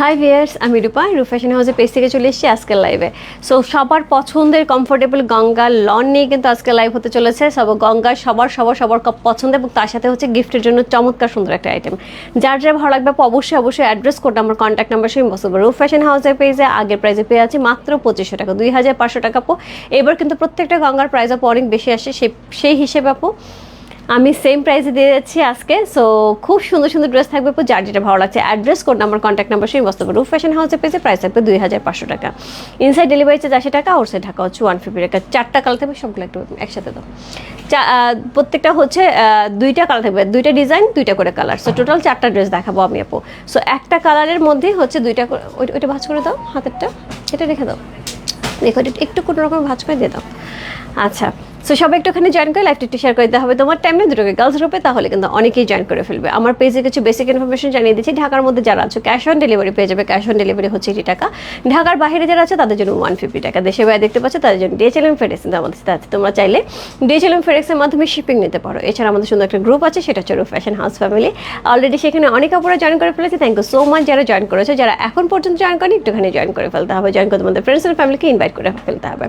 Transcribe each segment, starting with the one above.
High viewers আমি রূপা রূপ fashion হাউসের পেজ থেকে চলে এসেছি আজকের লাইভে সো সবার পছন্দের কমফোর্টেবল গঙ্গা লন নিয়ে কিন্তু আজকে লাইভ হতে চলেছে। সব গঙ্গা সবার সবার সবার পছন্দ এবং তার সাথে হচ্ছে গিফটের জন্য চমৎকার সুন্দর একটা আইটেম যার যার ভালো লাগবে অবশ্যই অবশ্যই অ্যাড্রেস কোড আমার কন্ট্যাক্ট নাম্বার সেই বসবো রূপ ফ্যাশন হাউসের পেজে আগের প্রাইসে পেয়ে আছি মাত্র পঁচিশশো টাকা, দুই হাজার পাঁচশো টাকা পো এবার কিন্তু প্রত্যেকটা গঙ্গার প্রাইস আপু অনেক বেশি আসে সেই হিসেবে আপু। আমি সেম প্রাইসে দিয়ে যাচ্ছি আজকে সো খুব সুন্দর সুন্দর ড্রেস থাকবে যার যেটা ভালো লাগছে address code number contact number সেই বস্তু রুফ ফ্যাশন হাউসের পেয়েছে প্রাইস থাকবে দুই হাজার পাঁচশো টাকা। ইনসাইড ডেলিভারি চার্জ আশি টাকা আউটসাইড ঢাকা হচ্ছে ওয়ান ফিফটি টাকা। চারটা কালার থাকবে, সবগুলো একটু একসাথে চা- প্রত্যেকটা হচ্ছে দুইটা কালার থাকবে, দুইটা ডিজাইন দুইটা করে কালার সো টোটাল চারটা ড্রেস দেখাবো আমি, আপু। সো একটা কালারের মধ্যে হচ্ছে দুইটা ওইটা ভাজ করে দাও, হাতেরটা। এটা রেখে দাও। দেখো একটু কোনো রকম ভাজ করে দিয়ে দাও। আচ্ছা সো সবাই একটুখানি জয়েন করে লাইভটা একটু শেয়ার করে দিতে হবে। তোমার টাইমে দুটোকে। গার্লস গ্রুপে তাহলে কিন্তু অনেকেই জয়েন করে ফেলবে। আমার পেজে কিছু বেসিক ইনফরমেশন জানিয়ে দিচ্ছি। ঢাকার মধ্যে যারা আছে ক্যাশ অন ডেলিভারি পেয়ে যাবে। ক্যাশ অন ডেলিভারি হচ্ছে এইটি টাকা। ঢাকার বাইরে যারা আছে, তাদের জন্য ওয়ান ফিফটি টাকা। দেশে বাইরে দেখতে পাচ্ছ, তাদের জন্য ডিএচএলএম ফেডেক্স আমাদের সাথে আছে। তোমরা চাইলে ডিএচএলএম ফেডেক্সের মাধ্যমে শিপিং নিতে পারো। এছাড়া আমাদের সুন্দর একটা গ্রুপ আছে, সেটা হচ্ছে ফ্যাশন হাউস ফ্যামিলি অলরেডি সেখানে অনেক অপরা জয়েন করে ফেলেছে। থ্যাংক ইউ সো মাচ যারা জয়েন করেছে। যারা এখন পর্যন্ত জয়েন করেনি, একটুখানি জয়েন করে ফেলতে হবে। জয়েন করে তোমাদের ফ্রেন্ডস এন্ড ফ্যামিলিকে ইনভাইট করে ফেলতে হবে।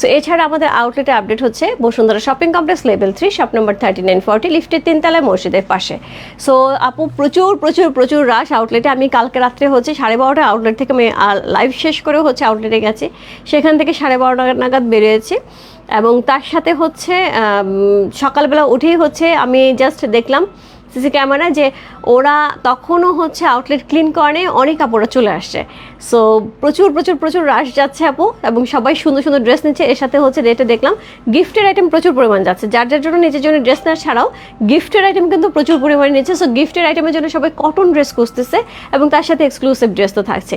সো এছাড়া আমাদের আউটলেটে আপডেট হচ্ছে Bashundhara shopping complex level three, shop number thirty nine forty লিফটের তিনতলায় মসজিদের পাশে। সো আপু, প্রচুর প্রচুর প্রচুর রাশ আউটলেটে আমি কালকে রাত্রে হচ্ছে সাড়ে বারোটা আউটলেট থেকে আমি লাইভ শেষ করে হচ্ছে আউটলেটে গেছি। সেখান থেকে সাড়ে বারোটা নাগাদ বেরিয়েছি। এবং তার সাথে হচ্ছে সকালবেলা উঠেই হচ্ছে আমি জাস্ট দেখলাম সিসি ক্যামেরা যে ওরা তখনও হচ্ছে আউটলেট ক্লিন করে, অনেক কাপড়রা চলে আসছে। সো প্রচুর প্রচুর প্রচুর রাশ যাচ্ছে আপু, এবং সবাই সুন্দর সুন্দর ড্রেস নিচ্ছে। এর সাথে হচ্ছে রেটে দেখলাম গিফটের আইটেম প্রচুর পরিমাণ যাচ্ছে। যার যার জন্য নিজের জন্য ড্রেস নেওয়া ছাড়াও গিফটের আইটেম কিন্তু প্রচুর পরিমাণে নিচ্ছে। সো গিফটের আইটেমের জন্য সবাই কটন ড্রেস খুঁজতেছে, এবং তার সাথে এক্সক্লুসিভ ড্রেস তো থাকছে।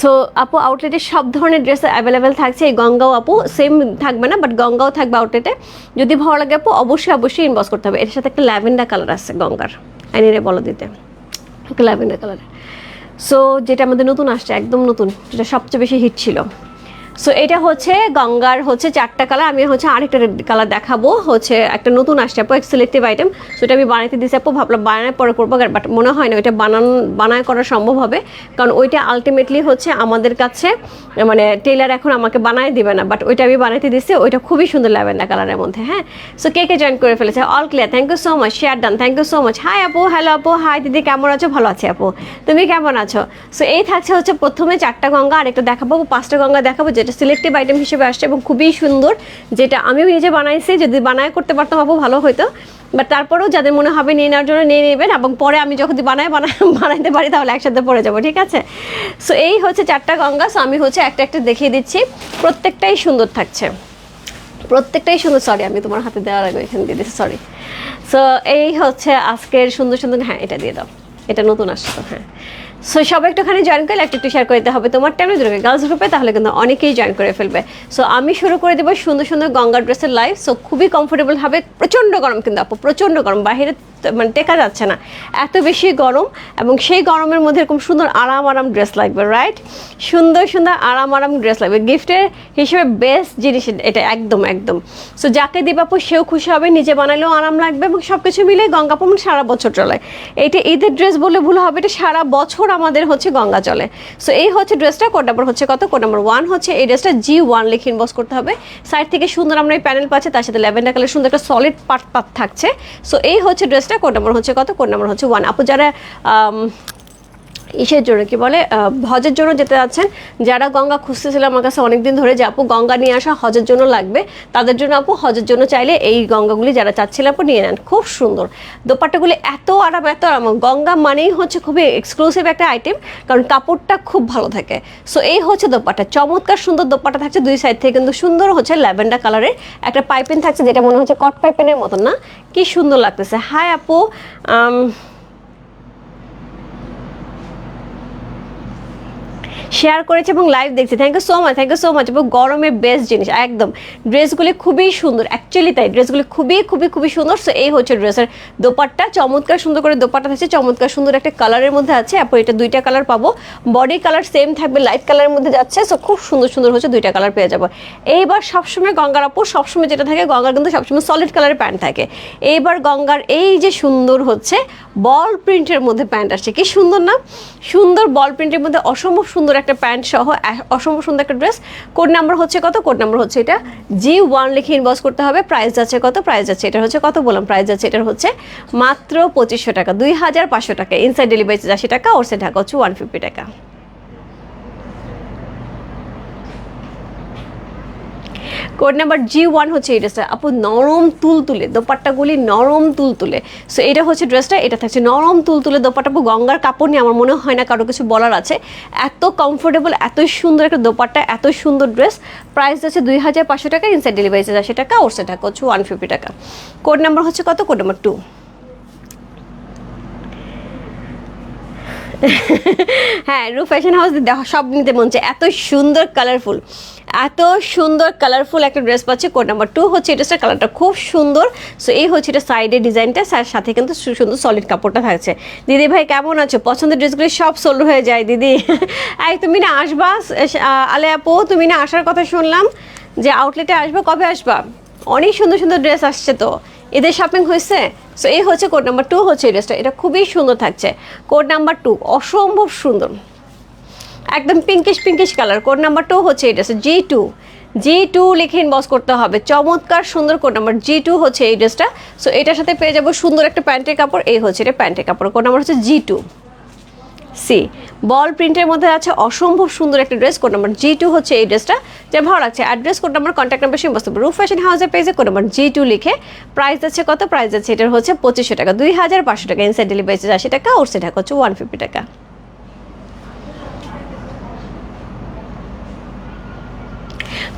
সো আপু আউটলেটে সব ধরনের ড্রেস অ্যাভেলেবেল থাকছে। এই গঙ্গাও আপু সেম থাকবে না বাট গঙ্গাও থাকবে আউটলেটে যদি ভালো লাগে আপু, অবশ্যই অবশ্যই ইনবক্স করতে হবে। এর সাথে একটা ল্যাভেন্ডার কালার আছে গঙ্গার আইনিরে বলো দিতে। ল্যাভেন্ডার কালার সো যেটা আমাদের নতুন আসছে, একদম নতুন, যেটা সবচেয়ে বেশি হিট ছিল। সো এটা হচ্ছে গঙ্গার হচ্ছে চারটা কালার আমি হচ্ছে আরেকটা কালার দেখাবো, হচ্ছে একটা নতুন আসছে আপু সিলেক্টিভ আইটেম সো এটা আমি বানাইতে দিচ্ছি আপু, ভাবলাম বানায় পরে করব বাট মনে হয় না ওইটা বানান, বানায় করা সম্ভব হবে, কারণ ওইটা আলটিমেটলি হচ্ছে আমাদের কাছে মানে টেলার এখন আমাকে বানায় দিবে না বাট ওইটা আমি বানাইতে দিচ্ছি ওইটা খুবই সুন্দর ল্যাভেন্ডার কালারের মধ্যে হ্যাঁ? সো কে কে জয়েন করে ফেলেছে? All clear thank you so much share done thank you so much hi আপু হ্যালো আপু হাই দিদি, কেমন আছো? ভালো আছি আপু, তুমি কেমন আছো? সো এই থাকছে হচ্ছে প্রথমে চারটা গঙ্গা আর একটা দেখাবো, পাঁচটা গঙ্গা দেখাবো, যেটা সিলেক্টিভ আইটেম হিসেবে আসছে এবং খুবই সুন্দর, যেটা আমিও নিজে বানাইছি, যদি বানায় করতে পারতাম আপু, ভালো হতো বাট তারপরেও যাদের মনে হবে নিয়ে নেওয়ার জন্য নিয়ে নেবেন, এবং পরে আমি যখন বানাই বানাই বানাইতে পারি, তাহলে একসাথে পরে যাব, ঠিক আছে? সো এই হচ্ছে চারটা গঙ্গা সো আমি হচ্ছে একটা একটা দেখিয়ে দিচ্ছি। প্রত্যেকটাই সুন্দর থাকছে। প্রত্যেকটাই সুন্দর সরি আমি তোমার হাতে দেওয়ার আগে এখানে দিয়ে দিচ্ছি সরি সো এই হচ্ছে আজকের সুন্দর সুন্দর হ্যাঁ এটা দিয়ে দাও। এটা নতুন আসতো হ্যাঁ। সো সবাই একটুখানি জয়েন করলে একটু একটু শেয়ার করে দিতে হবে। তোমার টাইমে দুটো গার্লস গ্রুপে তাহলে কিন্তু অনেকেই জয়েন করে ফেলবে। সো আমি শুরু করে দেবো সুন্দর সুন্দর গঙ্গা ড্রেসের লাইফ সো খুবই কমফোর্টেবল হবে প্রচণ্ড গরম কিন্তু আপু, প্রচণ্ড গরম। বাইরে মানে টেকা যাচ্ছে না। এত বেশি গরম এবং সেই গরমের মধ্যে এরকম সুন্দর আরাম আরাম ড্রেস লাগবে রাইট সুন্দর সুন্দর আরাম আরাম ড্রেস লাগবে। গিফটের হিসেবে বেস্ট জিনিস এটা একদম একদম। সো যাকে দিবাপু সেও খুশি হবে, নিজে বানালেও আরাম লাগবে এবং সব কিছু মিলে গঙ্গাপুর সারা বছর চলে। এইটা ঈদের ড্রেস বলে ভুল হবে, এটা সারা বছর আমাদের হচ্ছে গঙ্গা জলে। সো এই হচ্ছে ড্রেসটা কোড নাম্বার হচ্ছে কত? কোড নাম্বার ওয়ান হচ্ছে এই ড্রেসটা জি ওয়ান লিখে ইনবক্স করতে হবে। সাইড থেকে সুন্দর আমরা এই প্যানেল পাচ্ছি তার সাথে ল্যাভেন্ডার কালার সুন্দর একটা সলিড পার্ট পাত থাকছে। সো এই হচ্ছে ড্রেসটা কোড নাম্বার হচ্ছে কত? কোড নাম্বার হচ্ছে ওয়ান আপু যারা আম, ইসের জন্য কি বলে? হজের জন্য যেতে যাচ্ছেন। যারা গঙ্গা খুঁজতেছিল আমার কাছে অনেকদিন ধরে যে, আপু, গঙ্গা নিয়ে আসা হজের জন্য লাগবে। তাদের জন্য, আপু, হজের জন্য চাইলে এই গঙ্গাগুলি যারা চাচ্ছিল, আপু, নিয়ে নেন। খুব সুন্দর। দোপাট্টাগুলি এত আরাম এত আরাম। গঙ্গা মানেই হচ্ছে খুবই এক্সক্লুসিভ একটা আইটেম কারণ কাপড়টা খুব ভালো থাকে। সো এই হচ্ছে দোপাট্টা। চমৎকার সুন্দর দোপাট্টা থাকছে দুই সাইড থেকে, কিন্তু সুন্দর হচ্ছে ল্যাভেন্ডার কালারের একটা পাইপেন থাকছে, যেটা মনে হচ্ছে কট পাইপেনের মতন না। কি সুন্দর লাগতেছে। হাই আপু শেয়ার করেছে এবং লাইভ দেখছি। Thank you so much thank you so much এবং গরমের বেস্ট জিনিস, একদম। ড্রেসগুলি খুবই সুন্দর অ্যাকচুয়ালি তাই ড্রেসগুলি খুবই খুবই খুবই সুন্দর। সো এই হচ্ছে ড্রেসের দোপাট্টা, চমৎকার সুন্দর করে দোপাট্টা থাকছে, চমৎকার সুন্দর একটা কালারের মধ্যে আছে। আপু, এটা দুইটা কালার পাবো। বডি কালার সেম থাকবে লাইট কালারের মধ্যে যাচ্ছে। সো খুব সুন্দর সুন্দর হচ্ছে দুইটা কালার পেয়ে যাব। এইবার সবসময় গঙ্গার আপু, সবসময় যেটা থাকে, গঙ্গার কিন্তু সবসময় সলিড কালারের প্যান্ট থাকে। এইবার গঙ্গার এই যে সুন্দর হচ্ছে বল প্রিন্টের মধ্যে প্যান্ট আসছে। কি সুন্দর না? সুন্দর বল প্রিন্টের মধ্যে অসম্ভব সুন্দর একটা প্যান্ট সহ অসম অসম্ভব সুন্দর একটা ড্রেস কোড নাম্বার হচ্ছে কত? কোড নাম্বার হচ্ছে এটা জি ওয়ান লিখে ইনবক্স করতে হবে। প্রাইস যাচ্ছে কত? প্রাইস যাচ্ছে। এটা হচ্ছে কত বললাম? প্রাইস যাচ্ছে। এটা হচ্ছে মাত্র পঁচিশশো টাকা, দুই হাজার পাঁচশো টাকা। ইনসাইড ডেলিভারি আশি টাকা ওর সে ঢাকা হচ্ছে ওয়ান ফিফটি টাকা। কোড নাম্বার জি ওয়ান হচ্ছে এই ড্রেসটা। আপু, নরম তুল তুলতুলে দোপাট্টাগুলি নরম তুলতুলে। সো এটা হচ্ছে ড্রেসটা, এটা থাকছে নরম তুলতুলে দোপাট্টা। আপু, গঙ্গার কাপড় নিয়ে আমার মনে হয় না কারও কিছু বলার আছে। এত কমফোর্টেবল এত সুন্দর একটা দোপাট্টা, এত সুন্দর ড্রেস। প্রাইস আছে দুই হাজার পাঁচশো টাকা ইনসাইড ডেলিভারি চার্জ আশি টাকা, ওর টাকা হচ্ছে ওয়ান ফিফটি টাকা। কোড নাম্বার হচ্ছে কত? কোড নাম্বার টু হ্যাঁ রু ফ্যাশন হাউস সব নিতে মন চায়। এত সুন্দর কালারফুল এত সুন্দর কালারফুল একটা ড্রেস পাচ্ছে। কোড নাম্বার টু হচ্ছে এই কালারটা খুব সুন্দর। সো এই হচ্ছে এটা সাইডের ডিজাইনটা তার সাথে কিন্তু সুন্দর সলিড কাপড়টা থাকছে। দিদি ভাই, কেমন আছো? পছন্দের ড্রেসগুলি সব সোল্ড হয়ে যায়, দিদি। এই, তুমি না আসবা? আলে আপু, তুমি না আসার কথা শুনলাম যে আউটলেটে আসবা, কবে আসবা? অনেক সুন্দর সুন্দর ড্রেস আসছে তো। এদের শপিং হয়েছে? সো এই হচ্ছে কোড নাম্বার টু হচ্ছে এই ড্রেসটা এটা খুবই সুন্দর থাকছে। কোড নাম্বার টু অসম্ভব সুন্দর। একদম pinkish pinkish colour code number two হচ্ছে এই ড্রেসটা জি টু জি টু লিখে ইনবক্স করতে হবে। চমৎকার সুন্দর কোড নাম্বার জি টু হচ্ছে এই ড্রেসটা সো এটার সাথে পেয়ে যাব সুন্দর একটা প্যান্টের কাপড়। এই হচ্ছে এটা প্যান্টের কাপড়। কোড নাম্বার হচ্ছে জি টু সি বল প্রিন্টের মধ্যে আছে অসম্ভব সুন্দর একটা dress code number G two হচ্ছে এই ড্রেসটা যা ভালো লাগছে। Address code number contact number সেই বস্তু। রুফ ফ্যাশন হাউসের পেজে কোড নাম্বার জি টু লিখে প্রাইস আছে কত? প্রাইস আছে এটার হচ্ছে পঁচিশশো টাকা। দুই হাজার পাঁচশো টাকা। ইনসাইড ডেলিভারি আশি টাকা ওর সেটা হচ্ছে ওয়ান ফিফটি টাকা।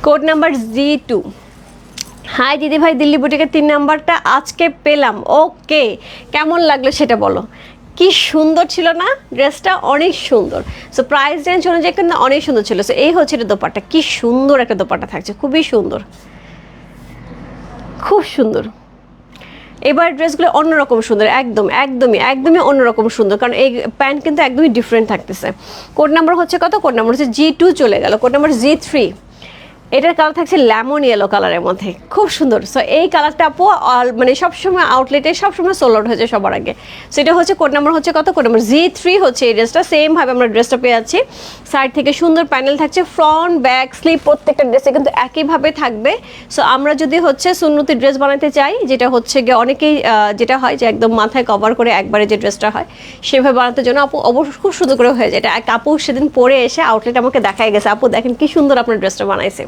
Code number G two hi দিদি ভাই দিল্লি বুটিকের তিন নাম্বারটা আজকে পেলাম। ওকে, কেমন লাগল সেটা বলো। কি সুন্দর ছিল না? ড্রেসটা অনেক সুন্দর। সো প্রাইস রেঞ্জ অনুযায়ী কিন্তু অনেক সুন্দর ছিল। সো এই হচ্ছে এটা দোপাট্টা। কি সুন্দর একটা দোপাট্টা থাকছে। খুবই সুন্দর। খুব সুন্দর। এবার ড্রেসগুলো অন্যরকম সুন্দর। একদম, একদমই একদমই অন্যরকম সুন্দর। কারণ এই প্যান্ট কিন্তু একদমই ডিফারেন্ট থাকতেছে। কোড নাম্বার হচ্ছে কত? কোড নাম্বার হচ্ছে জি টু চলে গেল। কোড নাম্বার জি থ্রি এটার কালার থাকছে লেমন ইয়েলো কালারের মধ্যে। খুব সুন্দর। সো এই কালারটা আপু মানে সবসময় আউটলেটে সবসময় সোল আউট হয়েছে সবার আগে। সেটা হচ্ছে কোড নাম্বার হচ্ছে কত? কোড নাম্বার জি থ্রি হচ্ছে এই ড্রেসটা সেমভাবে আমরা ড্রেসটা পেয়ে যাচ্ছি। সাইড থেকে সুন্দর প্যানেল থাকছে ফ্রন্ট ব্যাক স্লিপ প্রত্যেকটা ড্রেসে কিন্তু একইভাবে থাকবে। সো আমরা যদি হচ্ছে সুন্নতি ড্রেস বানাতে চাই, যেটা হচ্ছে গিয়ে অনেকেই যেটা হয় যে একদম মাথায় কভার করে একবারে যে ড্রেসটা হয়, সেভাবে বানাতে জন্য আপু অবশ্যই খুব সুন্দর করে হয়ে যায়। এটা এক আপু সেদিন পরে এসে আউটলেট আমাকে দেখাই গেছে। আপু দেখেন কি সুন্দর আপনার ড্রেসটা বানাইছে।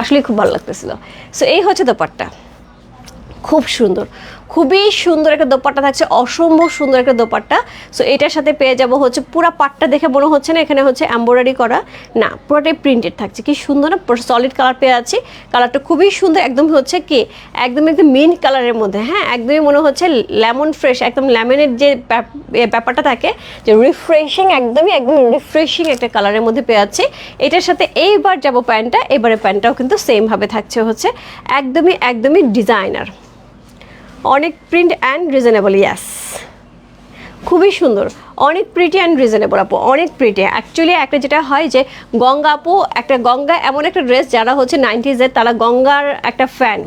আসলে খুব ভালো লাগতেছিল। সো এই হচ্ছে ব্যাপারটা খুব সুন্দর। খুবই সুন্দর একটা দোপাট্টা থাকছে, অসম্ভব সুন্দর একটা দোপাট্টা। সো এটার সাথে পেয়ে যাব হচ্ছে পুরা পাটটা দেখে মনে হচ্ছে না, এখানে হচ্ছে এম্ব্রয়ডারি করা। না, পুরোটাই প্রিন্টেড থাকছে। কি সুন্দর না সলিড কালার পেয়ে আছি। কালারটা খুবই সুন্দর, একদম হচ্ছে কি, একদম একদম মিন্ট কালারের মধ্যে হ্যাঁ? একদমই মনে হচ্ছে লেমন ফ্রেশ একদম লেমনের যে ব্যাপারটা থাকে, যে রিফ্রেশিং একদমই, একদম রিফ্রেশিং একটা কালারের মধ্যে পেয়ে যাচ্ছি এটার সাথে এইবার যাব প্যান্টটা, এবারে প্যান্টটাও কিন্তু সেমভাবে থাকছে হচ্ছে, একদমই একদমই ডিজাইনার অনেক প্রিন্ট অ্যান্ড রিজনেবল ইয়াস খুবই সুন্দর। অনেক প্রিটি অ্যান্ড রিজনেবল আপু, অনেক প্রিটি অ্যাকচুয়ালি একটা যেটা হয় যে, গঙ্গা আপু, একটা গঙ্গা এমন একটা ড্রেস যারা হচ্ছে নাইনটিজের তারা গঙ্গার একটা ফ্যান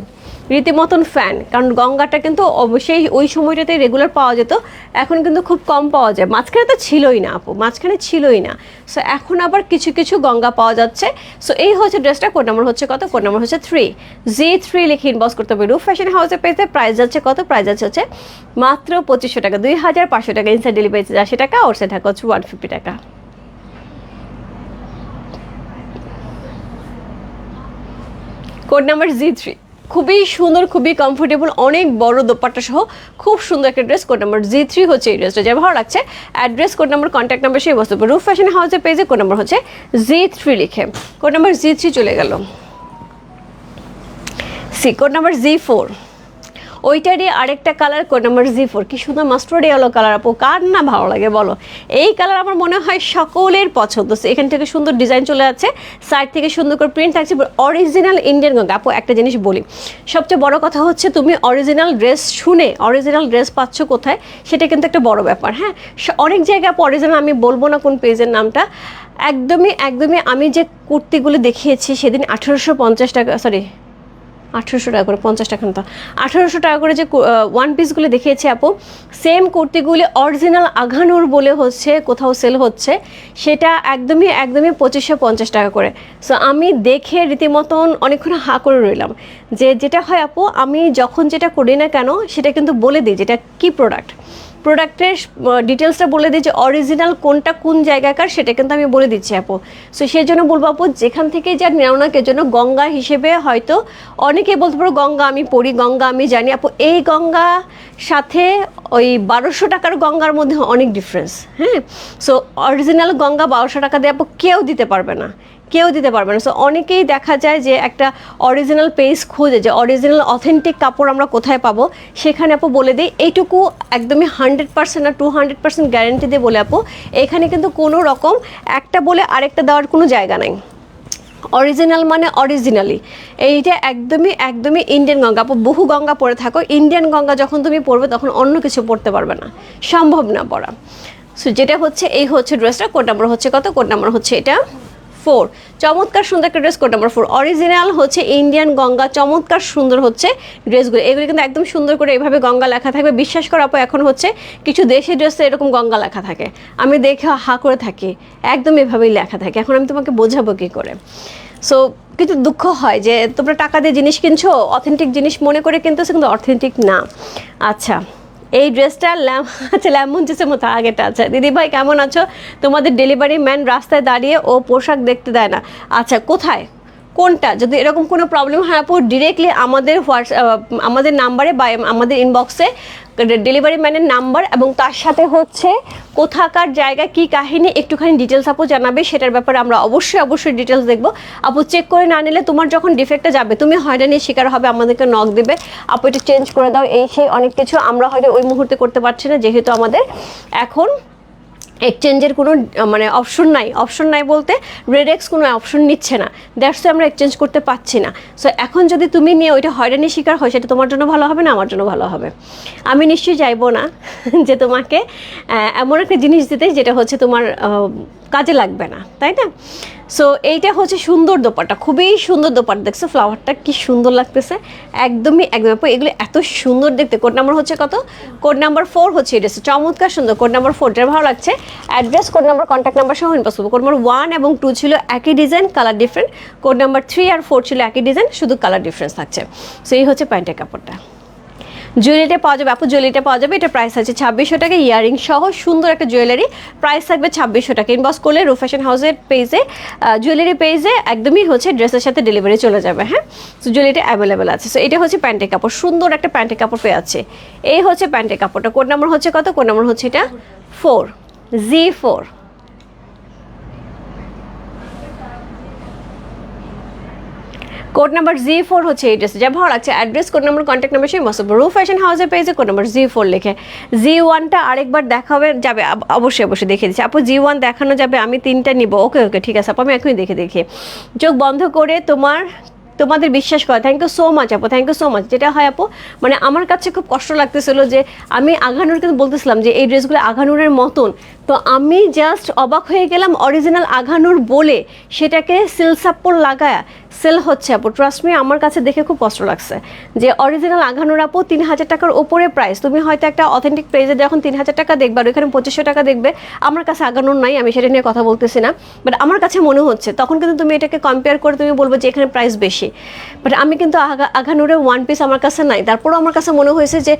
রীতিমতন ফ্যান কারণ গঙ্গাটা কিন্তু অবশ্যই ওই সময়টাতে রেগুলার পাওয়া যেত, এখন কিন্তু খুব কম পাওয়া যায়। মাঝখানে তো ছিলই না আপু, মাঝখানে ছিলই না। সো এখন আবার কিছু কিছু গঙ্গা পাওয়া যাচ্ছে। সো এই হচ্ছে ড্রেসটা কোড নাম্বার হচ্ছে কত? কোড নাম্বার হচ্ছে থ্রি জি থ্রি লিখে ইনবক্স করতে হবে। রুফ ফ্যাশন হাউসে পেতে প্রাইস যাচ্ছে কত? প্রাইস যাচ্ছে হচ্ছে মাত্র পঁচিশশো টাকা, দুই হাজার পাঁচশো টাকা ইনসাইড ডেলিভারি আশি টাকা ওর সে টাকা হচ্ছে ওয়ান ফিফটি টাকা। কোড নাম্বার জি থ্রি খুবই সুন্দর, খুবই কমফোর্টেবল অনেক বড় দোপাট্টা সহ খুব সুন্দর একটা dress code number G three হচ্ছে এই ড্রেসটা যা ভালো লাগছে address code number contact number সেই বস্তু রুফ ফ্যাশন হাউসের পেজে কোড নাম্বার হচ্ছে জি থ্রি লিখে। কোড নাম্বার জি থ্রি চলে গেল। C code number G four ওইটারই আরেকটা colour code number G four কি সুন্দর মাস্টার্ড ইয়েলো কালার আপু, কার না ভালো লাগে বলো? এই কালার আমার মনে হয় সকলের পছন্দ। এখান থেকে সুন্দর ডিজাইন চলে যাচ্ছে সাইড থেকে সুন্দর করে প্রিন্ট থাকছে অরিজিনাল ইন্ডিয়ান গঙ্গা। আপু, একটা জিনিস বলি। সবচেয়ে বড় কথা হচ্ছে, তুমি অরিজিনাল ড্রেস শুনে অরিজিনাল ড্রেস পাচ্ছ কোথায়, সেটা কিন্তু একটা বড় ব্যাপার হ্যাঁ? অনেক জায়গায় অরিজিনাল আমি বলব না কোন পেজের নামটা। একদমই একদমই আমি যে কুর্তিগুলো দেখিয়েছি, সেদিন আঠেরোশো পঞ্চাশ টাকা সরি আঠেরোশো টাকা করে, পঞ্চাশ টাকা মতো আঠেরোশো টাকা করে যে ওয়ান পিসগুলি দেখিয়েছি আপু সেম কুর্তিগুলি অরিজিনাল আঘানুর বলে হচ্ছে, কোথাও সেল হচ্ছে, সেটা একদমই একদমই পঁচিশশো পঞ্চাশ টাকা করে। সো আমি দেখে রীতিমতন অনেকক্ষণ হা করে রইলাম যে যেটা হয় আপু, আমি যখন যেটা করি না কেন, সেটা কিন্তু বলে দিই যেটা কি প্রোডাক্ট প্রোডাক্টের ডিটেলসটা বলে দিই যে অরিজিনাল কোনটা, কোন জায়গাকার, সেটা কিন্তু আমি বলে দিচ্ছি, আপু। সো সেই জন্য বলব, আপু, যেখান থেকে যা নেও না জন্য গঙ্গা হিসেবে হয়তো অনেকেই বলতে পারো, গঙ্গা আমি পড়ি, গঙ্গা আমি জানি। আপু, এই গঙ্গা সাথে ওই বারোশো টাকার গঙ্গার মধ্যে অনেক ডিফারেন্স হ্যাঁ? সো অরিজিনাল গঙ্গা বারোশো টাকা দিয়ে, আপু, কেউ দিতে পারবে না। কেউ দিতে পারবে না। সো অনেকেই দেখা যায় যে একটা অরিজিনাল পেজ খোঁজে যে অরিজিনাল অথেন্টিক কাপড় আমরা কোথায় পাবো, সেখানে আপু বলে দিই, এইটুকু একদমই হান্ড্রেড পার্সেন্ট আর টু হান্ড্রেড পার্সেন্ট গ্যারেন্টি দিয়ে বলে আপু, এখানে কিন্তু কোনো রকম একটা বলে আরেকটা দেওয়ার কোনো জায়গা নাই। অরিজিনাল মানে অরিজিনালি এইটা একদমই একদমই ইন্ডিয়ান গঙ্গা। আপু, বহু গঙ্গা পরে থাকো। ইন্ডিয়ান গঙ্গা যখন তুমি পরবে তখন অন্য কিছু পড়তে পারবে না। সম্ভব না পড়া। সো যেটা হচ্ছে, এই হচ্ছে ড্রেসটা কোড নাম্বার হচ্ছে কত? কোড নাম্বার হচ্ছে এটা। ফোর। চমৎকার সুন্দর একটা dress code number four original হচ্ছে ইন্ডিয়ান গঙ্গা, চমৎকার সুন্দর হচ্ছে ড্রেসগুলো এগুলো কিন্তু একদম সুন্দর করে এভাবে গঙ্গা লেখা থাকবে। বিশ্বাস করো আপু, এখন হচ্ছে কিছু দেশের ড্রেসে এরকম গঙ্গা লেখা থাকে। আমি দেখে হা করে থাকি। একদম এভাবেই লেখা থাকে। এখন আমি তোমাকে বোঝাবো কী করে। সো কিন্তু দুঃখ হয় যে তোমরা টাকা দিয়ে জিনিস কিনছো অথেন্টিক জিনিস মনে করে কিনতেছো, কিন্তু অথেন্টিক না। আচ্ছা। এই ড্রেসটা ল্যাম আচ্ছা লেমন জুসের মতো আগেটা আছে। দিদি ভাই কেমন আছো? তোমাদের ডেলিভারি ম্যান রাস্তায় দাঁড়িয়ে ও পোশাক দেখতে দেয় না। আচ্ছা কোথায়? কোনটা? যদি এরকম কোনো প্রবলেম হয়, আপু ডিরেক্টলি আমাদের হোয়াটসঅ্যাপ আমাদের নাম্বারে বা আমাদের ইনবক্সে ডেলিভারি ম্যানের নাম্বার এবং তার সাথে হচ্ছে কোথাকার জায়গা, কি কাহিনী, একটুখানি ডিটেলস আপু জানাবে, সেটার ব্যাপারে আমরা অবশ্যই অবশ্যই ডিটেলস দেখব। আপু চেক করে না নিলে তোমার যখন ডিফেক্টটা যাবে, তুমি হয়রানির শিকার হবে, আমাদেরকে নক দেবে। আপু এটা চেঞ্জ করে দাও, এই সেই অনেক কিছু আমরা হয়তো ওই মুহূর্তে করতে পারছি না, যেহেতু আমাদের এখন এক্সচেঞ্জের কোনো মানে অপশন নাই। অপশন নাই বলতে রেডেক্স কোনো অপশন নিচ্ছে না। দ্যাটস আমরা এক্সচেঞ্জ করতে পারছি না। সো এখন যদি তুমি নিয়ে ওইটা হয়রানি শিকার হয়, সেটা তোমার জন্য ভালো হবে না আমার জন্য ভালো হবে? আমি নিশ্চয়ই চাইব না, যে তোমাকে এমন একটা জিনিস দিতে যেটা হচ্ছে তোমার কাজে লাগবে না, তাই না? সো এইটা হচ্ছে সুন্দর দোপাট্টা, খুবই সুন্দর দোপাট্টা। দেখছ ফ্লাওয়ারটা কি সুন্দর লাগতেছে, একদমই একদম এগুলো এত সুন্দর দেখতে। কোড নাম্বার হচ্ছে কত? কোড নাম্বার ফোর হচ্ছে এটা। চমৎকার সুন্দর। কোড নাম্বার ফোর যেটা ভালো লাগছে। Address code number contact number সহ ইম্পসিবল কোড নাম্বার ওয়ান এবং টু ছিল একই design colour different code number three আর ফোর ছিল একই ডিজাইন শুধু কালার ডিফারেন্স থাকছে। সো এই হচ্ছে প্যান্টের কাপড়টা। জুয়েলারিটা পাওয়া যাবে। আপু জুয়েলারিটা পাওয়া যাবে। এটা প্রাইস আছে ছাব্বিশশো টাকা। ইয়ারিং সহ সুন্দর একটা জুয়েলারি প্রাইস থাকবে ছাব্বিশশো টাকা। ইনবক্স করলে রু ফ্যাশন হাউসের পেজে জুয়েলারি পেজে একদমই হচ্ছে ড্রেসের সাথে ডেলিভারি চলে যাবে হ্যাঁ? সো জুয়েলারিটা অ্যাভেলেবেল আছে। সো এটা হচ্ছে প্যান্টের কাপড়। সুন্দর একটা প্যান্টের কাপড় পেয়ে আছে এই হচ্ছে প্যান্টের কাপড়টা। কোড নাম্বার হচ্ছে কত? কোড নাম্বার হচ্ছে এটা? Four G four code number G four হচ্ছে এই ড্রেস যা ভালো লাগছে address code number contact number সেই মতো রু ফ্যাশন হাউসের পেজে কোড নাম্বার জি ফোর লিখে। জি ওয়ানটা আরেকবার দেখাবে, যাবে অবশ্যই অবশ্যই দেখে দিচ্ছি। আপু জি ওয়ান দেখানো যাবে, আমি তিনটা নিব। ওকে ওকে, ঠিক আছে, আপু, আমি এখনই দেখে দেখি। চোখ বন্ধ করে তোমার, তোমাদের বিশ্বাস করা। থ্যাংক ইউ সো মাচ আপু থ্যাংক ইউ সো মাচ যেটা হয়, আপু মানে আমার কাছে খুব কষ্ট লাগতেছিল যে, আমি আঘানুর কিন্তু বলতেছিলাম যে, এই ড্রেসগুলো আঘানুরের মতন। তো আমি জাস্ট অবাক হয়ে গেলাম অরিজিনাল আঘানুর বলে সেটাকে সিল সাপ্পর লাগায়া সেল হচ্ছে আপু। ট্রাস্ট মি আমার কাছে দেখে খুব কষ্ট লাগছে যে অরিজিনাল আঘানুর আপু তিন হাজার টাকার ওপরে প্রাইস তুমি হয়তো একটা অথেন্টিক প্রাইসে যখন তিন হাজার টাকা দেখবে আর ওইখানে পঁচিশশো টাকা দেখবে, আমার কাছে আগানোর নাই, আমি সেটা নিয়ে কথা বলতেছি না। বাট আমার কাছে মনে হচ্ছে, তখন কিন্তু তুমি এটাকে কম্পেয়ার করে তুমি বলব যে এখানে প্রাইস বেশি। বাট আমি কিন্তু আঘানুরের ওয়ান পিস আমার কাছে নাই। তারপরেও আমার কাছে মনে হয়েছে যে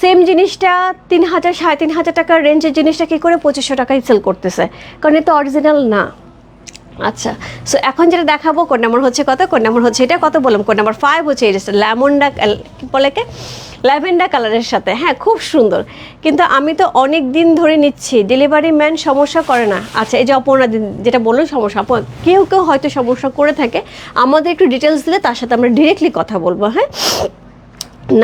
সেম জিনিসটা তিন হাজার, সাড়ে তিন হাজার টাকার রেঞ্জের জিনিসটা কী করে পঁচিশশো টাকায় সেল করতেছে? কারণ এটা অরিজিনাল না। আচ্ছা সো এখন যেটা দেখাবো কোন নাম্বার হচ্ছে কত? কোন নাম্বার হচ্ছে এটা কত বললাম? কোন নাম্বার ফাইভ হচ্ছে এই ল্যামন্ডা কি বলে কে ল্যাভেন্ডার কালারের সাথে। হ্যাঁ খুব সুন্দর। কিন্তু আমি তো অনেক দিন ধরে নিচ্ছি ডেলিভারি ম্যান সমস্যা করে না। আচ্ছা এই যে অপর্ণা যেটা বলল সমস্যা কেউ কেউ হয়তো সমস্যা করে থাকে। আমাদের একটু ডিটেলস দিলে তার সাথে আমরা ডিরেক্টলি কথা বলব হ্যাঁ?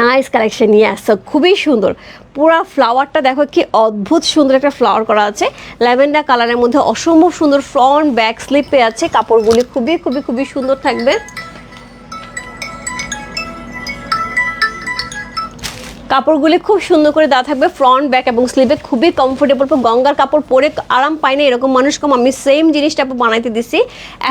নাইস কালেকশন ইয়াস খুবই সুন্দর। পুরো ফ্লাওয়ারটা দেখো কি অদ্ভুত সুন্দর একটা ফ্লাওয়ার করা আছে। ল্যাভেন্ডার কালারের মধ্যে অসম্ভব সুন্দর ফ্রন্ট ব্যাক স্লিপ আছে। কাপড়গুলি খুবই খুবই খুবই সুন্দর থাকবে। কাপড়গুলি খুব সুন্দর করে দেওয়া থাকবে ফ্রন্ট ব্যাক এবং স্লিভে খুবই কমফোর্টেবল গঙ্গার কাপড় পরে আরাম পাই না, এরকম মানুষ কম। আমি সেম জিনিসটা বানাইতে দিছি।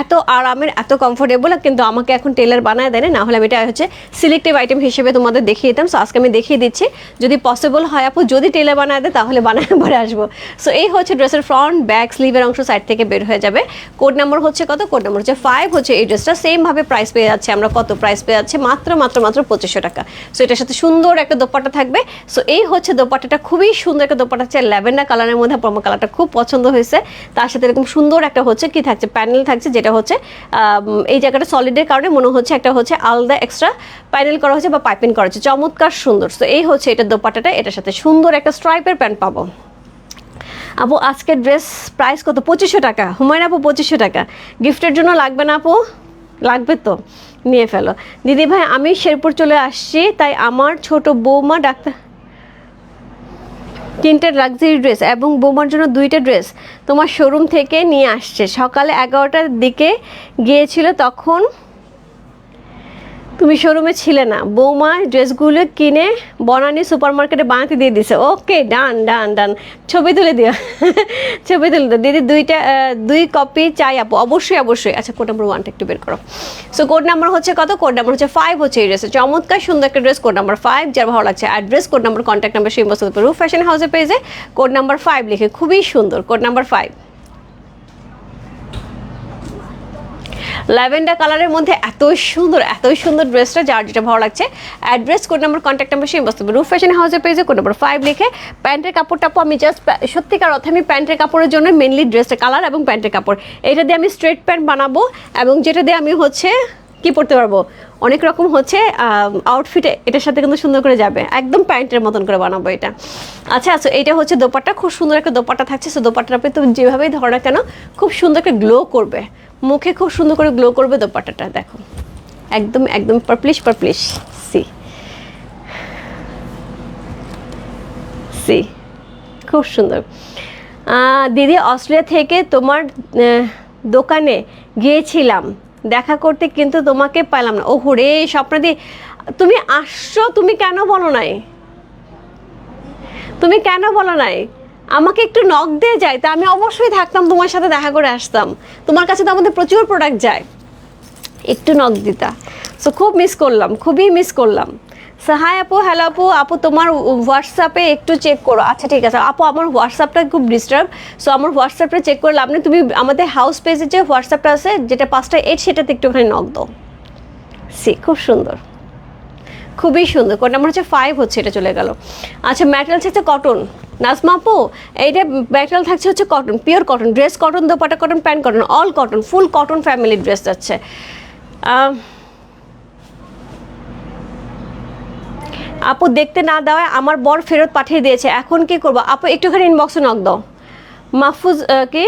এত আরামের, এত কমফোর্টেবল কিন্তু আমাকে এখন টেলার বানায় দেয় না হলে আমি এটা হচ্ছে সিলেক্টিভ আইটেম হিসেবে তোমাদের দেখিয়ে দিতাম। সো আজকে আমি দেখিয়ে দিচ্ছি। যদি পসিবল হয় আপু, যদি টেলার বানায় দেয়, তাহলে বানায় পরে আসব। সো এই হচ্ছে ড্রেসের ফ্রন্ট ব্যাক স্লিভের অংশ সাইড থেকে বের হয়ে যাবে। কোড নাম্বার হচ্ছে কত? কোড নাম্বার হচ্ছে ফাইভ হচ্ছে এই ড্রেসটা সেমভাবে প্রাইস পেয়ে যাচ্ছে। আমরা কত প্রাইস পেয়ে যাচ্ছে? মাত্র মাত্র মাত্র পঁচিশশো টাকা। সো এটার সাথে সুন্দর একটা দোপাট্টা থাকবে। সো এই হচ্ছে দোপাট্টাটা। খুবই সুন্দর একটা দোপাটা হচ্ছে ল্যাভেন্ডার কালারের মধ্যে আমার কালারটা খুব পছন্দ হয়েছে। তার সাথে এরকম সুন্দর একটা হচ্ছে কি থাকছে? প্যানেল থাকছে যেটা হচ্ছে এই জায়গাটা সলিডের কারণে মনে হচ্ছে একটা হচ্ছে আলাদা এক্সট্রা প্যানেল করা হয়েছে বা পাইপিং করা হচ্ছে চমৎকার সুন্দর। সো এই হচ্ছে এটা দোপাট্টাটা। এটার সাথে সুন্দর একটা স্ট্রাইপের প্যান্ট পাবো। আপু, আজকের ড্রেস প্রাইস কত? পঁচিশশো টাকা। হুমায়ুন আপু, পঁচিশশো টাকা। গিফটের জন্য লাগবে না আপু? লাগবে তো। নিয়ে ফেলো। দিদি ভাই, আমি শেরপুর চলে আসছি, তাই আমার ছোট বৌমা ডাক্তার তিনটে লাক্সারি ড্রেস এবং বৌমার জন্য দুইটা ড্রেস তোমার শোরুম থেকে নিয়ে আসছে। সকালে এগারোটার দিকে গিয়েছিল, তখন তুমি শোরুমে ছিলে না। বৌমা ড্রেসগুলো কিনে বনানি সুপার মার্কেটে বানাতে দিয়ে দিছে। ওকে ডান ডান ডান ছবি তুলে দিও। ছবি তুলে দিও। দিদি দুইটা দুই কপি চাই আপু। অবশ্যই অবশ্যই। আচ্ছা কোড নাম্বার ওয়ানটা একটু বের করো। সো কোড নাম্বার হচ্ছে কত? কোড নাম্বার হচ্ছে ফাইভ হচ্ছে এই ড্রেসে চমৎকার, সুন্দর একটা ড্রেস কোড নাম্বার ফাইভ যার ভালো লাগছে। Address code number contact number সেই বস্তু রুফ ফ্যাশন হাউসে পেজে কোড নাম্বার ফাইভ লিখে। খুবই সুন্দর কোড নাম্বার ফাইভ ল্যাভেন্ডার কালারের মধ্যে এত সুন্দর এত সুন্দর ড্রেসটা যার যেটা ভালো লাগছে। Address code number contact number সেই বস্তু রুফ ফ্যাশন হাউসের পেজে কোড নাম্বার ফাইভ লিখে। প্যান্টের কাপড়টা আমি জাস্ট সত্যিকার অর্থে আমি প্যান্টের কাপড়ের জন্য মেনলি ড্রেসটা কালার এবং প্যান্টের কাপড়। এটা দিয়ে আমি স্ট্রেট প্যান্ট বানাবো এবং যেটা দিয়ে আমি হচ্ছে কি পরতে পারব? অনেক রকম হচ্ছে আউটফিটে এটার সাথে কিন্তু সুন্দর করে যাবে। একদম প্যান্টের মতন করে বানাবো এটা। আচ্ছা আচ্ছা এটা হচ্ছে দোপাট্টা। খুব সুন্দর একটা দোপাট্টা থাকছে। সো দোপাট্টাটা আপনি তুমি যেভাবেই ধরো না কেন, খুব সুন্দর একটা গ্লো করবে। মুখে খুব সুন্দর করে গ্লো করবে দোপাট্টাটা, দেখো। একদম একদম পার্পলিশ পার্পলিশ সি সি খুব সুন্দর। দিদি অস্ট্রেলিয়া থেকে তোমার দোকানে গিয়েছিলাম। দেখা করতে কিন্তু তোমাকে পাইলাম না। ওহো রে স্বপ্নাদি তুমি আসছো, তুমি কেন বলো নাই? তুমি কেন বলো নাই? আমাকে একটু নক দিয়ে যায়, তা আমি অবশ্যই থাকতাম, তোমার সাথে দেখা করে আসতাম। তোমার কাছে তো আমাদের প্রচুর প্রোডাক্ট যায়। একটু নক দিতা। সো খুব মিস করলাম, খুবই মিস করলাম। সো হাই আপু হ্যালো আপু। আপু, তোমার হোয়াটসঅ্যাপে একটু চেক করো। আচ্ছা ঠিক আছে। আপু, আমার হোয়াটসঅ্যাপটা খুব ডিস্টার্ব সো আমার হোয়াটসঅ্যাপটা চেক করে লাভ নেই তুমি আমাদের হাউস পেজে যে হোয়াটসঅ্যাপটা আছে, যেটা পাঁচটা এইট সেটাতে একটুখানি নক দাও। সি খুব সুন্দর। খুবই সুন্দর। কোড নাম্বার হচ্ছে ফাইভ হচ্ছে, এটা চলে গেল। আচ্ছা ম্যাটেরিয়াল হচ্ছে কটন নাজমা আপু, এইটা ম্যাটেরিয়াল থাকছে হচ্ছে cotton pure cotton dress cotton dupatta cotton pant cotton all cotton full cotton family dress যাচ্ছে। আপু দেখতে না দেওয়ায় আমার বর ফেরত পাঠিয়ে দিয়েছে। এখন কি করব? আপু, একটুখানি ইনবক্সে নক দাও। মাহফুজ কি?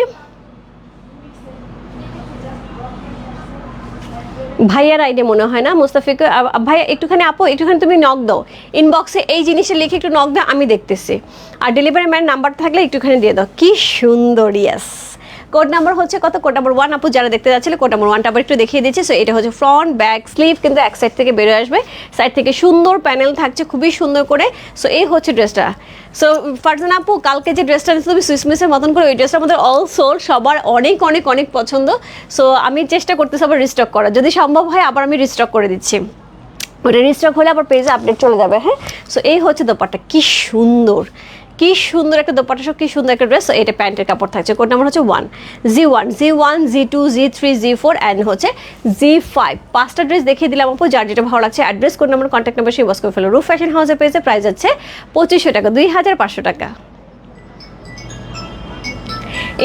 ভাইয়ার আইডি মনে হয় না? মুস্তাফিক ভাইয়া, একটুখানি আপু, একটুখানি তুমি নক দাও। ইনবক্সে এই জিনিসটা লিখে একটু নক দাও, আমি দেখতেছি। আর ডেলিভারি ম্যান নাম্বার থাকলে একটুখানি দিয়ে দাও। কি সুন্দর ইয়াস কোড নাম্বার হচ্ছে কত? কোড নাম্বার ওয়ান আপু যারা দেখতে যাচ্ছিল কোড নাম্বার ওয়ানটা আবার একটু দেখিয়ে দিচ্ছি। সো এটা হচ্ছে ফ্রন্ট ব্যাক স্লিভ কিন্তু এক সাইড থেকে বেরোয় আসবে। সাইড থেকে সুন্দর প্যানেল থাকছে, খুবই সুন্দর করে। সো এই হচ্ছে ড্রেসটা সো ফারজান আপু, কালকে যে ড্রেসটা নিয়েছো তুমি সুইসমিসের মতন করে ওই ড্রেসটার মধ্যে অল সোল সবার অনেক অনেক অনেক পছন্দ। সো আমি চেষ্টা করতেছি আবার রিস্টক করা যদি সম্ভব হয়, আবার আমি রিস্টক করে দিচ্ছি। ওটা রিস্টক হলে আবার পেজে আপডেট চলে যাবে হ্যাঁ? সো এই হচ্ছে দোপাট্টা। কি সুন্দর। কি সুন্দর একটা দোপাটা সব কি সুন্দর একটা ড্রেস এটা প্যান্টের কাপড় থাকছে। কোড নাম্বার হচ্ছে one G one G one G two G three G four and হচ্ছে জি ফাইভ পাঁচটা ড্রেস দেখিয়ে দিলাম আপু, যার যেটা ভালো লাগছে address code number contact number সেই বস করে ফেলো রুফ ফ্যাশন হাউসে পেয়েছে প্রাইস আছে পঁচিশশো টাকা, দুই হাজার পাঁচশো টাকা।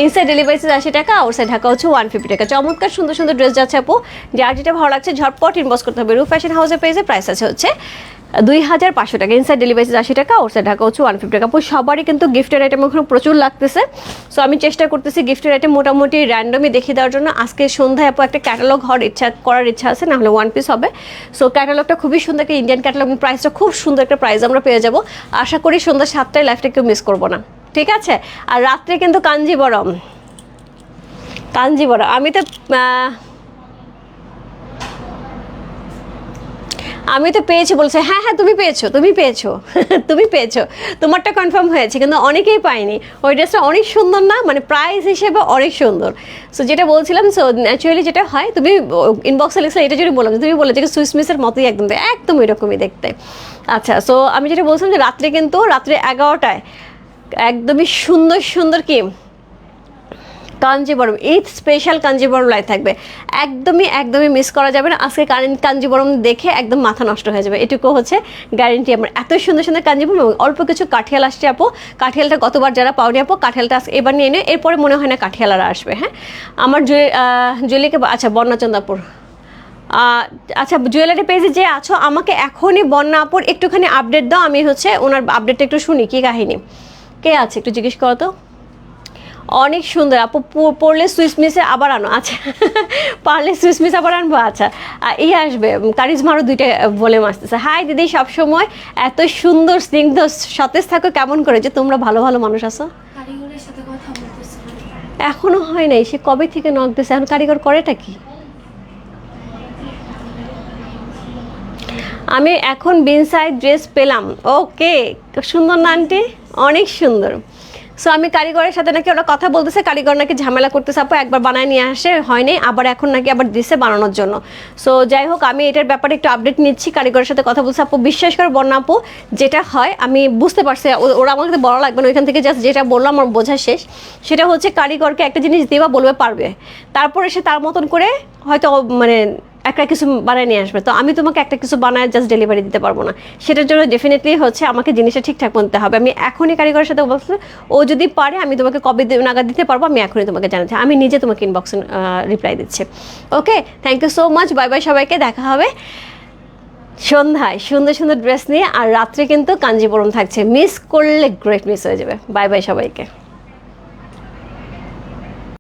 ইনসাইড ডেলিভারি আশি টাকা আউটসাইড ঢাকা হচ্ছে ওয়ান ফিফটি টাকা। চমৎকার সুন্দর সুন্দর ড্রেস যাচ্ছে আপু। যার যেটা ভালো লাগছে, ঝটপট ইনবক্স করতে হবে। রু ফ্যাশন হাউসের পেজে প্রাইস আছে হচ্ছে দুই হাজার পাঁচশো টাকা। ইনসাইড ডেলিভারি আশি টাকা ওর সাইড ঢাকা হচ্ছে ওয়ান ফিফটি টাকা। সবারই কিন্তু গিফটের আইটেম ওখানে প্রচুর লাগতেছে। সো আমি চেষ্টা করতেছি গিফটের আইটেম মোটামুটি র্যান্ডমই দেখিয়ে দেওয়ার জন্য। আজকে সন্ধ্যায় আপু একটা ক্যাটালগ হওয়ার ইচ্ছা, করার ইচ্ছা আছে না হলে ওয়ান পিস হবে সো ক্যাটালগটা খুবই সুন্দর একটা ইন্ডিয়ান ক্যাটালগ প্রাইসটা খুব সুন্দর একটা প্রাইস আমরা পেয়ে যাব। আশা করি সন্ধ্যা সাতটায় লাইফটা কেউ মিস করব না। ঠিক আছে? আর রাত্রে কিন্তু কাঞ্জিবরম। কাঞ্জিবরম। আমি তো আমি তো পেয়েছি বলছে। হ্যাঁ হ্যাঁ তুমি পেয়েছ তুমি পেয়েছ তুমি পেয়েছ। তোমারটা কনফার্ম হয়েছে, কিন্তু অনেকেই পায়নি। ওই ড্রেসটা অনেক সুন্দর না? মানে প্রাইস হিসেবে অনেক সুন্দর। সো যেটা বলছিলাম সো ন্যাচুরালি যেটা হয়, তুমি ইনবক্সে লিখলে এটা যদি বললাম তুমি বলে যে সুইস মিসের মতোই একদম একদম এরকমই দেখতে। আচ্ছা সো আমি যেটা বলছিলাম যে রাত্রে কিন্তু, রাত্রে এগারোটায় একদমই সুন্দর সুন্দর কি? কাঞ্জিবরম ঈদ স্পেশাল কাঞ্জিবরম লাই থাকবে। একদমই একদমই মিস করা যাবে না। আজকে কারেন্ট কাঞ্জিবরম দেখে একদম মাথা নষ্ট হয়ে যাবে। এটুকু হচ্ছে গ্যারেন্টি আমার। এত সুন্দর সুন্দর কাঞ্জিবরম এবং অল্প কিছু কাঠিয়াল আসছে আপু। কাঠিয়ালটা গতবার যারা পাওনি আপু, কাঠিয়ালটা এবার নিয়ে নিয়ে এরপরে মনে হয় না কাঠিয়ালারা আসবে হ্যাঁ? আমার জুয়েলিকে আচ্ছা বর্ণাচন্দাপুর আচ্ছা জুয়েলারি পেজে যে আছো, আমাকে এখনই বন্যা আপুর একটুখানি আপডেট দাও। আমি হচ্ছে ওনার আপডেটটা একটু শুনি, কী কাহিনী? কে আছে? একটু জিজ্ঞেস করো তো। অনেক সুন্দর। আপু পড়লে সুইস মিসে আবার আনো। আচ্ছা। পারলে সুইস মিস আবার আনব? আচ্ছা। এই আসবে। কারিজমা আরও দুইটা বলে আসতেছে। হাই দিদি সবসময় এত সুন্দর স্নিগ্ধ সতেজ থাকো। কেমন করে যে তোমরা ভালো ভালো মানুষ আছো। এখনও হয় নাই। সে কবে থেকে নক দিয়েছে এখন কারিগর করেটা কি? আমি এখন বিনসাই ড্রেস পেলাম। ওকে, সুন্দর না আন্টি? অনেক সুন্দর। সো আমি কারিগরের সাথে নাকি ওরা কথা বলতেছে, কারিগর নাকি ঝামেলা করতেছে, আপু একবার বানায় নিয়ে আসে, হয়নি, আবার এখন নাকি আবার দিছে বানানোর জন্য। সো যাই হোক, আমি এটার ব্যাপারে একটু আপডেট নিচ্ছি, কারিগরের সাথে কথা বলছে আপু বিশ্বাস করে বন্যা আপু, যেটা হয়, আমি বুঝতে পারছি ওরা আমাকে বড় লাগবে না, ওইখান থেকে জাস্ট যেটা বললাম আমার বোঝা শেষ। সেটা হচ্ছে, কারিগরকে একটা জিনিস দেবা বলবে, পারবে। তারপরে সে তার মতন করে হয়তো মানে একটা কিছু বানায় নিয়ে আসবে। তো আমি তোমাকে একটা কিছু বানায় জাস্ট ডেলিভারি দিতে পারব না। সেটার জন্য ডেফিনেটলি হচ্ছে আমাকে জিনিসটা ঠিকঠাক বলতে হবে। আমি এখনই কারিগরের সাথে বলছি, ও যদি পারে, আমি তোমাকে কবে নাগাদ দিতে পারব, আমি এখনই তোমাকে জানাচ্ছি। আমি নিজে তোমাকে ইনবক্সে রিপ্লাই দিচ্ছি। Okay thank you so much bye bye সবাইকে। দেখা হবে সন্ধ্যায়। সুন্দর সুন্দর ড্রেস নিয়ে। আর রাত্রে কিন্তু কাঞ্জিপুরম থাকছে। মিস করলে গ্রেট মিস হয়ে যাবে। বাই বাই সবাইকে।